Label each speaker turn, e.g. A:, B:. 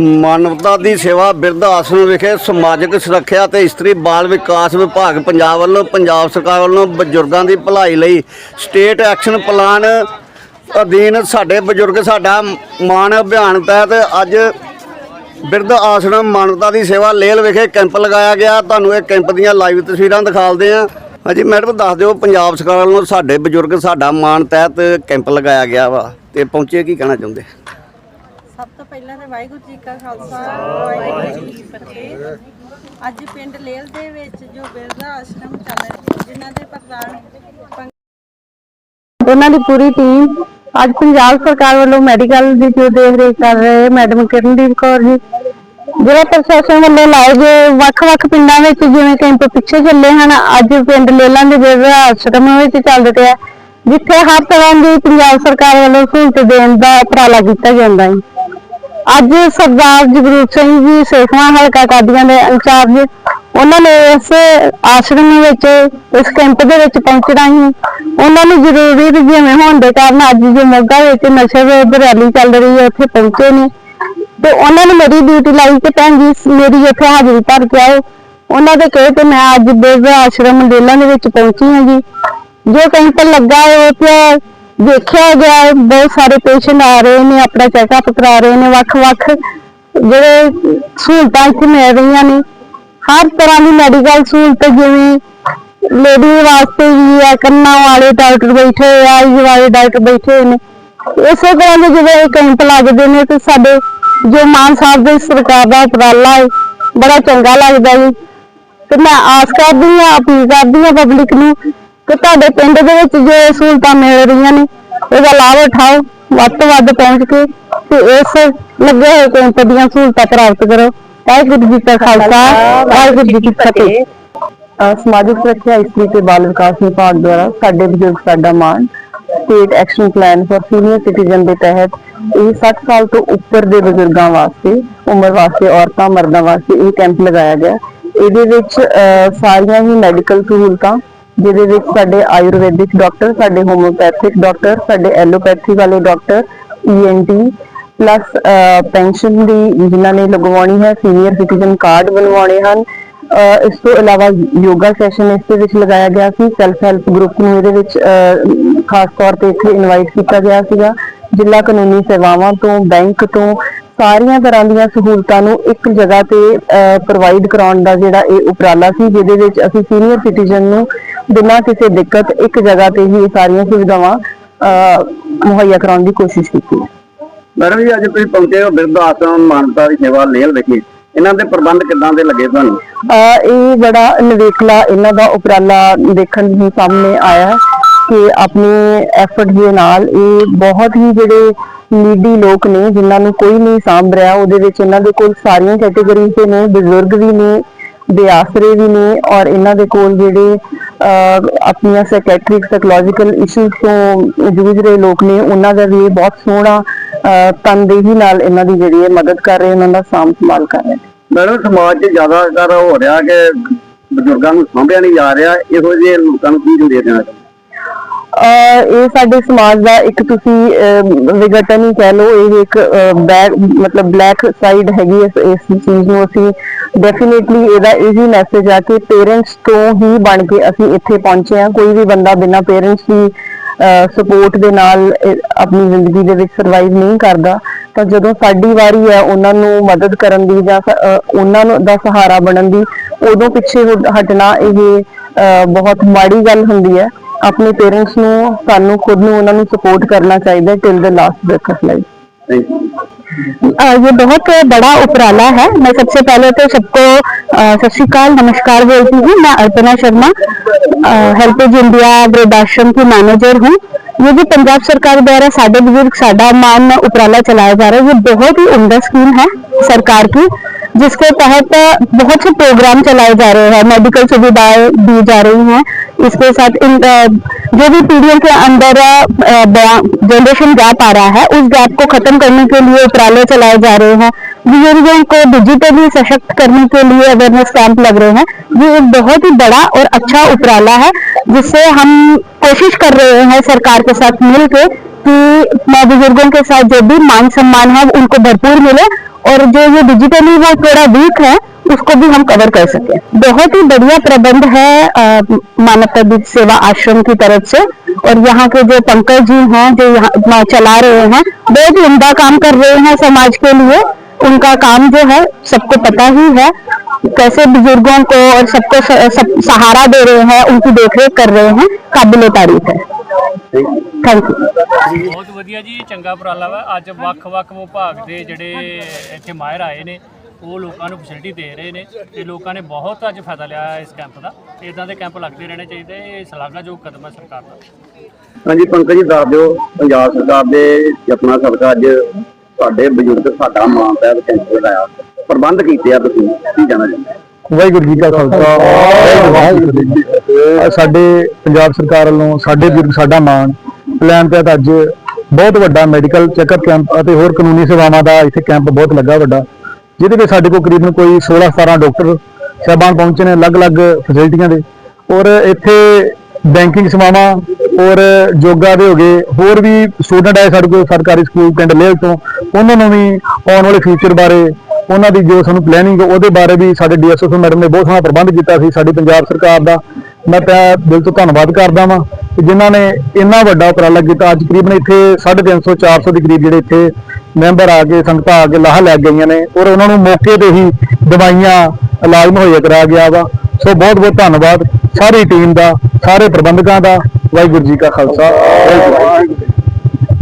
A: ਮਾਨਵਤਾ ਦੀ ਸੇਵਾ ਬਿਰਧ ਆਸ਼ਰਮ ਵਿਖੇ ਸਮਾਜਿਕ ਸੁਰੱਖਿਆ ਤੇ ਇਸਤਰੀ ਬਾਲ ਵਿਕਾਸ ਵਿਭਾਗ ਪੰਜਾਬ ਵੱਲੋਂ, ਪੰਜਾਬ ਸਰਕਾਰ ਵੱਲੋਂ ਬਜ਼ੁਰਗਾਂ ਦੀ ਭਲਾਈ ਲਈ ਸਟੇਟ ਐਕਸ਼ਨ ਪਲਾਨ ਅਧੀਨ ਸਾਡੇ ਬਜ਼ੁਰਗ, ਸਾਡਾ ਮਾਣ ਅਭਿਆਨ ਤਹਿਤ ਅੱਜ ਬਿਰਧ ਆਸ਼ਰਮ ਮਾਨਵਤਾ ਦੀ ਸੇਵਾ ਲੇਲ ਵਿਖੇ ਕੈਂਪ ਲਗਾਇਆ ਗਿਆ। ਤੁਹਾਨੂੰ ਇਹ ਕੈਂਪ ਦੀਆਂ ਲਾਈਵ ਤਸਵੀਰਾਂ ਦਿਖਾਲਦੇ ਹਾਂ। ਹਾਂਜੀ, ਮੈਡਮ, ਦੱਸ ਦਿਓ ਪੰਜਾਬ ਸਰਕਾਰ ਵੱਲੋਂ ਸਾਡੇ ਬਜ਼ੁਰਗ, ਸਾਡਾ ਮਾਣ ਤਹਿਤ ਕੈਂਪ ਲਗਾਇਆ ਗਿਆ ਵਾ। ਤੇ ਪਹੁੰਚੇ ਕੀ ਕਹਿਣਾ ਚਾਹੁੰਦੇ?
B: ਪਹਿਲਾਂ ਤਾਂ ਵਾਹਿਗੁਰੂ ਜੀ ਕਾ ਖਾਲਸਾ, ਵਾਹਿਗੁਰੂ ਜੀ ਕੀ ਫਤਿਹ। ਅੱਜ ਪਿੰਡ ਲੇਲ ਦੇ ਵਿੱਚ ਜੋ ਬਿਰਧ ਆਸ਼ਰਮ ਚੱਲ ਰਿਹਾ ਜਿਨ੍ਹਾਂ ਦੇ ਪ੍ਰਧਾਨ
C: ਉਹਨਾਂ ਦੀ ਪੂਰੀ ਟੀਮ ਅੱਜ ਪੰਜਾਬ ਸਰਕਾਰ ਵੱਲੋਂ ਮੈਡੀਕਲ ਦੀ ਜੋ ਦੇਖ ਰੇਖ ਕਰ ਰਹੇ ਮੈਡਮ ਕਿਰਨਦੀਪ ਕੌਰ ਜੀ। ਜ਼ਿਲ੍ਹਾ ਪ੍ਰਸ਼ਾਸਨ ਵੱਲੋਂ ਲਾਏ ਗਏ ਵੱਖ-ਵੱਖ ਪਿੰਡਾਂ ਵਿੱਚ ਜਿਵੇਂ ਕੈਂਪ ਪਿੱਛੇ ਚੱਲੇ ਹਨ, ਅੱਜ ਪਿੰਡ ਲੇਲਾਂ ਦੇ ਬਿਰਧ ਆਸ਼ਰਮ ਵਿੱਚ ਚੱਲ ਰਿਹਾ ਜਿੱਥੇ ਹਰ ਤਰ੍ਹਾਂ ਦੀ ਪੰਜਾਬ ਸਰਕਾਰ ਵੱਲੋਂ ਸਹੂਲਤ ਦੇਣ ਦਾ ਉਪਰਾਲਾ ਕੀਤਾ ਜਾਂਦਾ ਹੈ। ਅੱਜ ਸਰਦਾਰ ਜਗਰੂਪ ਸਿੰਘ ਜੀ ਸੇਖਵਾਂ ਹਲਕਾ ਕਾਦੀਆਂ ਦੇ ਇੰਚਾਰਜ ਉਹਨਾਂ ਨੇ ਇਸ ਆਸ਼ਰਮ ਵਿੱਚ, ਇਸ ਕੈਂਪ ਦੇ ਵਿੱਚ ਪਹੁੰਚਣਾ ਹੀ ਉਹਨਾਂ ਨੂੰ ਜ਼ਰੂਰੀ ਜਿਵੇਂ ਹੋਣ ਦੇ ਕਾਰਨ ਅੱਜ ਜੋ ਮੋਗਾ ਵਿੱਚ ਨਸ਼ੇ ਵਿਰੁੱਧ ਰੈਲੀ ਚੱਲ ਰਹੀ ਹੈ, ਉੱਥੇ ਪਹੁੰਚੇ ਨੇ। ਤੇ ਉਹਨਾਂ ਨੇ ਮੇਰੀ ਡਿਊਟੀ ਲਾਈ ਕਿ ਭੈਣ ਜੀ, ਮੇਰੀ ਇੱਥੇ ਹਾਜ਼ਰੀ ਭਰ ਕੇ ਆਓ। ਉਹਨਾਂ ਦੇ ਕਹੇ ਤੇ ਮੈਂ ਅੱਜ ਬਿਰਧ ਆਸ਼ਰਮ ਲੇਲਾਂ ਦੇ ਵਿੱਚ ਪਹੁੰਚੀ ਹਾਂ ਜੀ। ਜੋ ਕੈਂਪ ਲੱਗਾ ਹੈ, ਉਹ ਦੇਖਿਆ ਗਿਆ, ਬਹੁਤ ਸਾਰੇ ਪੇਸ਼ੈਂਟ ਆ ਰਹੇ ਨੇ, ਆਪਣਾ ਚੈੱਕਅਪ ਕਰਾ ਰਹੇ ਨੇ, ਵੱਖ-ਵੱਖ ਜਿਹੜੇ ਸਹੂਲਤਾਂ ਇੱਥੇ ਮਿਲ ਰਹੀਆਂ ਨੇ। ਹਰ ਤਰ੍ਹਾਂ ਦੀ ਮੈਡੀਕਲ ਸਹੂਲਤ ਜਿਵੇਂ ਲੇਡੀ ਵਾਸਤੇ ਵੀ ਹੈ, ਕੰਨਾਂ ਵਾਲੇ ਡਾਕਟਰ ਬੈਠੇ ਆ ਆਈਜ਼ ਵਾਲੇ ਡਾਕਟਰ ਬੈਠੇ ਹੋਏ ਨੇ। ਇਸੇ ਤਰ੍ਹਾਂ ਦੇ ਜਦੋਂ ਇਹ ਕੈਂਪ ਲੱਗਦੇ ਨੇ, ਤੇ ਸਾਡੇ ਜੋ ਮਾਨ ਸਾਹਿਬ ਦੇ ਸਰਕਾਰ ਦਾ ਉਪਰਾਲਾ ਹੈ, ਬੜਾ ਚੰਗਾ ਲੱਗਦਾ ਜੀ। ਤੇ ਮੈਂ ਆਸ ਕਰਦੀ ਹਾਂ, ਅਪੀਲ ਕਰਦੀ ਹਾਂ ਪਬਲਿਕ ਨੂੰ ਕਿ ਤੁਹਾਡੇ ਪਿੰਡ ਦੇ ਵਿੱਚ ਜੋ ਸਹੂਲਤਾਂ ਮਿਲ ਰਹੀਆਂ ਨੇ, ਇਹਦਾ ਲਾਭ ਉਠਾਓ, ਵੱਧ ਤੋਂ ਵੱਧ ਪਹੁੰਚ ਕੇ ਤੇ ਇਸ ਲੱਗੇ ਹੋਏ ਕੈਂਪ ਦੀਆਂ ਸਹੂਲਤਾਂ ਪ੍ਰਾਪਤ ਕਰੋ। ਵਾਹਿਗੁਰੂ ਜੀ ਕਾ ਖਾਲਸਾ, ਵਾਹਿਗੁਰੂ ਜੀ ਕੀ ਫਤਿਹ। ਸਮਾਜਿਕ ਸੁਰੱਖਿਆ ਇਸਤਰੀ ਤੇ ਬਾਲ ਵਿਕਾਸ ਵਿਭਾਗ ਦੁਆਰਾ ਸਾਡੇ ਬਜ਼ੁਰਗ, ਸਾਡਾ ਮਾਣ, state action plan for senior citizen ਦੇ ਤਹਿਤ ਇਹ 60 ਸਾਲ ਤੋਂ ਉੱਪਰ ਦੇ ਬਜ਼ੁਰਗਾਂ ਵਾਸਤੇ, ਉਮਰ ਵਾਸਤੇ, ਔਰਤਾਂ, ਮਰਦਾਂ ਵਾਸਤੇ ਇਹ ਕੈਂਪ ਲਗਾਇਆ ਗਿਆ। ਇਹਦੇ ਵਿੱਚ ਸਾਰੀਆਂ ਹੀ ਮੈਡੀਕਲ ਸਹੂਲਤਾਂ ਜਿਹਦੇ ਵਿੱਚ ਸਾਡੇ ਆਯੁਰਵੈਦਿਕ ਡਾਕਟਰ ਸਾਡੇ ਹੋਮਿਓਪੈਥਿਕ ਡਾਕਟਰ ਸਾਡੇ ਐਲੋਪੈਥੀ ਵਾਲੇ ਡਾਕਟਰ ਈਐਨਟੀ ਪਲੱਸ ਪੈਨਸ਼ਨ ਦੀ ਜਿਨ੍ਹਾਂ ਨੇ ਲਗਵਾਉਣੀ ਹੈ ਸੀਨੀਅਰ ਸਿਟੀਜ਼ਨ ਕਾਰਡ ਬਣਵਾਉਣੇ ਹਨ। ਇਸ ਤੋਂ ਇਲਾਵਾ ਯੋਗਾ ਸੈਸ਼ਨ ਇਸ ਦੇ ਵਿੱਚ ਲਗਾਇਆ ਗਿਆ ਸੀ। ਸੈਲਫ ਹੈਲਪ ਗਰੁੱਪ ਨੂੰ ਇਹਦੇ ਵਿੱਚ ਖਾਸ ਤੌਰ ਤੇ ਇੱਥੇ ਇਨਵਾਈਟ ਕੀਤਾ ਗਿਆ ਸੀਗਾ। ਜ਼ਿਲ੍ਹਾ ਕਾਨੂੰਨੀ ਸੇਵਾਵਾਂ ਤੋਂ ਬੈਂਕ ਤੋਂ ਸਾਰੀਆਂ ਤਰ੍ਹਾਂ ਦੀਆਂ ਸਹੂਲਤਾਂ ਨੂੰ ਇੱਕ ਜਗ੍ਹਾ ਤੇ ਪ੍ਰੋਵਾਈਡ ਕਰਾਉਣ ਦਾ ਜਿਹੜਾ ਇਹ ਉਪਰਾਲਾ ਸੀ ਜਿਹਦੇ ਵਿੱਚ ਅਸੀਂ ਸੀਨੀਅਰ ਸਿਟੀਜ਼ਨ ਨੂੰ ਬਿਨਾਂ ਕਿਸੇ ਦਿੱਕਤ ਇੱਕ ਜਗ੍ਹਾ ਤੇ ਹੀ ਸਾਰੀਆਂ ਸੁਵਿਧਾਵਾਂ ਮੁਹੱਈਆ ਕਰਾਉਣ ਦੀ ਕੋਸ਼ਿਸ਼ ਕੀਤੀ
A: ਮੈਡਮ ਜੀ ਅੱਜ ਤੁਸੀਂ ਪਹੁੰਚੇ ਹੋ ਬਿਰਧ ਆਸ਼ਰਮ ਮਾਨਵਤਾ ਦੀ ਸੇਵਾ ਲੇਲ ਵਿਖੇ ਇਹਨਾਂ ਦੇ ਪ੍ਰਬੰਧ ਕਿੱਦਾਂ ਦੇ ਲੱਗੇ ਤੁਹਾਨੂੰ?
C: ਇਹ ਬੜਾ ਨਵੇਕਲਾ ਇਹਨਾਂ ਦਾ ਉਪਰਾਲਾ ਦੇਖਣ ਨੂੰ ਸਾਹਮਣੇ ਆਇਆ ਕਿ ਆਪਣੀ ਐਫਰਟ ਦੇ ਨਾਲ ਇਹ ਬਹੁਤ ਹੀ ਜਿਹੜੇ ਨੀਡੀ ਲੋਕ ਨੇ, ਜਿਨ੍ਹਾਂ ਨੂੰ ਕੋਈ ਨਹੀਂ ਸਾਂਭ ਰਿਹਾ, ਉਹਦੇ ਵਿੱਚ ਇਹਨਾਂ ਦੇ ਕੋਲ ਸਾਰੀਆਂ ਕੈਟਾਗਰੀਜ਼ ਦੇ ਨੇ, ਬਜ਼ੁਰਗ ਵੀ ਨੇ, ਬੇਆਸਰੇ ਵੀ ਨੇ ਔਰ ਇਹਨਾਂ ਦੇ ਕੋਲ ਜਿਹੜੇ ਆਪਣੀਆਂ ਸਾਈਕੈਟ੍ਰਿਕ ਸਾਈਕੋਲੋਜੀਕਲ ਇਸ਼ੂਜ਼ ਤੋਂ ਜੂਝ ਰਹੇ ਲੋਕ ਨੇ, ਉਹਨਾਂ ਦਾ ਵੀ ਬਹੁਤ ਸੋਹਣਾ ਤਨਦੇਹੀ ਨਾਲ ਇਹਨਾਂ ਦੀ ਜਿਹੜੀ ਹੈ ਮਦਦ ਕਰ ਰਹੇ ਉਹਨਾਂ ਦਾ ਸਾਂਭ ਸੰਭਾਲ ਕਰ ਰਹੇ
A: ਮੈਡਮ, ਸਮਾਜ 'ਚ ਜ਼ਿਆਦਾਤਰ ਹੋ ਰਿਹਾ ਕਿ ਬਜ਼ੁਰਗਾਂ ਨੂੰ ਸਾਂਭਿਆ ਨਹੀਂ ਜਾ ਰਿਹਾ, ਇਹੋ ਜਿਹੇ ਲੋਕਾਂ ਨੂੰ ਕੀ ਸੰਦੇਸ਼ ਦੇਣਾ
C: ਇਹ ਸਾਡੇ ਸਮਾਜ ਦਾ ਇੱਕ ਤੁਸੀਂ ਅਹ, ਹੀ ਕਹਿ ਲਓ ਇਹ ਇੱਕ ਬੈਕ ਮਤਲਬ ਬਲੈਕ ਸਾਈਡ ਹੈਗੀ ਇਸ ਇਸ ਚੀਜ਼ ਨੂੰ ਅਸੀਂ ਡੈਫੀਨਿਟਲੀ ਇਹਦਾ ਇਹੀ ਮੈਸੇਜ ਆ ਕਿ ਪੇਰੈਂਟਸ ਤੋਂ ਹੀ ਬਣ ਕੇ ਅਸੀਂ ਇੱਥੇ ਪਹੁੰਚੇ ਆ ਕੋਈ ਵੀ ਬੰਦਾ ਬਿਨਾਂ ਪੇਰੈਂਟਸ ਦੀ ਸਪੋਰਟ ਦੇ ਨਾਲ ਆਪਣੀ ਜ਼ਿੰਦਗੀ ਦੇ ਵਿੱਚ ਸਰਵਾਈਵ ਨਹੀਂ ਕਰਦਾ ਤਾਂ ਜਦੋਂ ਸਾਡੀ ਵਾਰੀ ਹੈ ਉਹਨਾਂ ਨੂੰ ਮਦਦ ਕਰਨ ਦੀ ਜਾਂ ਉਹਨਾਂ ਨੂੰ ਦਾ ਸਹਾਰਾ ਬਣਨ ਦੀ ਉਦੋਂ ਪਿੱਛੇ ਹਟਣਾ ਇਹ ਬਹੁਤ ਮਾੜੀ ਗੱਲ ਹੁੰਦੀ ਹੈ। ਆਪਣੇ ਪੇਰੈਂਟਸ ਨੂੰ ਸਾਨੂੰ ਖੁਦ ਨੂੰ ਉਹਨਾਂ ਨੂੰ ਸਪੋਰਟ ਕਰਨਾ ਚਾਹੀਦਾ ਟਿਲ ਦ ਲਾਸਟ
A: ਬ੍ਰੇਕਅਪ ਲਈ
C: ये बहुत बड़ा उपराला है मैं सबसे पहले तो सबको सत श्रीकाल नमस्कार बोलती हूँ मैं अर्पणा शर्मा हेल्पेज इंडिया वृद्धाश्रम की मैनेजर हूँ ये जो पंजाब सरकार द्वारा साडे बुजुर्ग साडा मान उपराला चलाया जा रहा है ये बहुत ही उमदा स्कीम है सरकार की जिसके तहत बहुत से प्रोग्राम चलाए जा रहे हैं मेडिकल सुविधाएँ दी जा रही हैं। इसके साथ इन जो भी पीढ़ियों के अंदर जनरेशन गैप आ रहा है, उस गैप को खत्म करने के लिए उपराले चलाए जा रहे हैं। बुज़ुर्गों को डिजिटली सशक्त करने के लिए अवेयरनेस कैंप लग रहे हैं। ये एक बहुत ही बड़ा और अच्छा उपराला है, जिससे हम कोशिश कर रहे हैं सरकार के साथ मिलकर कि मैं बुज़ुर्गों के साथ जो भी मान सम्मान है उनको भरपूर मिले और जो ये डिजिटली वो थोड़ा वीक है, उसको भी हम कवर कर सके। बहुत ही बढ़िया प्रबंध है मानवता बीज सेवा आश्रम की तरफ़ से और यहाँ के जो पंकज जी हैं, जो यहाँ चला रहे हैं, बहुत ही उमदा काम कर रहे हैं समाज के लिए। उनका काम जो है, सबको पता ही है, कैसे बुज़ुर्गों को और सबको सब सहारा दे रहे हैं, उनकी देखरेख कर रहे हैं काबिल तारीफ़ है।
D: ਬਹੁਤ ਵਧੀਆ ਜੀ ਚੰਗਾ ਉਪਰਾਲਾ ਵਾ। ਅੱਜ ਵੱਖ-ਵੱਖ ਵਿਭਾਗ ਦੇ ਜਿਹੜੇ ਇੱਥੇ ਮਾਹਿਰ ਆਏ ਨੇ ਉਹ ਲੋਕਾਂ ਨੂੰ ਫੈਸਿਲਿਟੀ ਦੇ ਰਹੇ ਨੇ ਤੇ ਲੋਕਾਂ ਨੇ ਬਹੁਤ ਅੱਜ ਫਾਇਦਾ ਲਿਆ ਇਸ ਕੈਂਪ ਦਾ। ਇਦਾਂ ਦੇ ਕੈਂਪ ਲੱਗਦੇ ਰਹਿਣੇ ਚਾਹੀਦੇ ਇਹ ਸ਼ਲਾਘਾਯੋਗ ਕਦਮ ਹੈ ਸਰਕਾਰ ਦਾ।
A: ਹਾਂਜੀ ਪੰਕਜ ਜੀ ਦੱਸ ਦਿਓ ਪੰਜਾਬ ਸਰਕਾਰ ਦੇ ਆਪਣਾ ਸਦਕਾ ਅੱਜ ਤੁਹਾਡੇ ਬਜ਼ੁਰਗ ਸਾਡਾ ਮਾਂ ਪਿਆਰ ਕੈਂਪ ਲਾਇਆ ਪ੍ਰਬੰਧ ਕੀਤੇ ਆ ਤੁਸੀਂ ਕੀ ਜਾਣਾ ਚਾਹੁੰਦੇ
E: ਵਾਹਿਗੁਰੂ ਜੀ ਕਾ ਖਾਲਸਾ ਵਾਹਿਗੁਰੂ ਜੀ ਸਾਡੇ ਪੰਜਾਬ ਸਰਕਾਰ ਵੱਲੋਂ ਸਾਡੇ ਬਜ਼ੁਰਗ ਸਾਡਾ ਮਾਣ ਪਲਾਨ ਤਹਿਤ ਅੱਜ ਬਹੁਤ ਵੱਡਾ ਮੈਡੀਕਲ ਚੈੱਕਅਪ ਕੈਂਪ ਅਤੇ ਹੋਰ ਕਾਨੂੰਨੀ ਸੇਵਾਵਾਂ ਦਾ ਇੱਥੇ ਕੈਂਪ ਬਹੁਤ ਲੱਗਾ ਵੱਡਾ ਜਿਹਦੇ ਵਿੱਚ ਸਾਡੇ ਕੋਲ ਕਰੀਬਨ ਕੋਈ 16 17 ਡਾਕਟਰ ਸਾਹਿਬਾਨ ਪਹੁੰਚੇ ਨੇ ਅਲੱਗ-ਅਲੱਗ ਫੈਸਿਲਿਟੀਆਂ ਦੇ ਔਰ ਇੱਥੇ ਬੈਂਕਿੰਗ ਸੇਵਾਵਾਂ ਔਰ ਯੋਗਾ ਦੇ ਹੋ ਗਏ ਹੋਰ ਵੀ ਸਟੂਡੈਂਟ ਆਏ ਸਾਡੇ ਕੋਲ ਸਰਕਾਰੀ ਸਕੂਲ ਪਿੰਡ ਲੇਲ ਤੋਂ ਉਹਨਾਂ ਨੂੰ ਵੀ ਆਉਣ ਵਾਲੇ ਫਿਊਚਰ ਬਾਰੇ ਉਹਨਾਂ ਦੀ ਜੋ ਸਾਨੂੰ ਪਲੈਨਿੰਗ ਉਹਦੇ ਬਾਰੇ ਵੀ ਸਾਡੇ ਡੀਐਸਐਸ ਮੈਡਮ ਨੇ ਬਹੁਤ ਸੋਹਣਾ ਪ੍ਰਬੰਧ ਕੀਤਾ ਸੀ ਸਾਡੀ ਪੰਜਾਬ ਸਰਕਾਰ ਦਾ ਮੈਂ ਤਾਂ ਦਿਲ ਤੋਂ ਧੰਨਵਾਦ ਕਰਦਾ ਵਾਂ ਕਿ ਜਿਨ੍ਹਾਂ ਨੇ ਇੰਨਾ ਵੱਡਾ ਉਪਰਾਲਾ ਕੀਤਾ। ਅੱਜ ਕਰੀਬਨ ਇੱਥੇ 350 400 ਦੇ ਕਰੀਬ ਜਿਹੜੇ ਇੱਥੇ ਮੈਂਬਰ ਆ ਕੇ, ਸੰਗਤਾਂ ਆ ਕੇ ਲਾਹ ਲੈ ਗਈਆਂ ਨੇ ਔਰ ਉਹਨਾਂ ਨੂੰ ਮੌਕੇ ਤੇ ਹੀ ਦਵਾਈਆਂ ਇਲਾਜ ਮੁਹੱਈਆ ਕਰਾਇਆ ਗਿਆ ਵਾ। ਸੋ ਬਹੁਤ ਬਹੁਤ ਧੰਨਵਾਦ ਸਾਰੀ ਟੀਮ ਦਾ, ਸਾਰੇ ਪ੍ਰਬੰਧਕਾਂ ਦਾ। ਵਾਹਿਗੁਰੂ ਜੀ ਕਾ ਖਾਲਸਾ। ਵਾਹਿਗੁਰੂ ਜੀ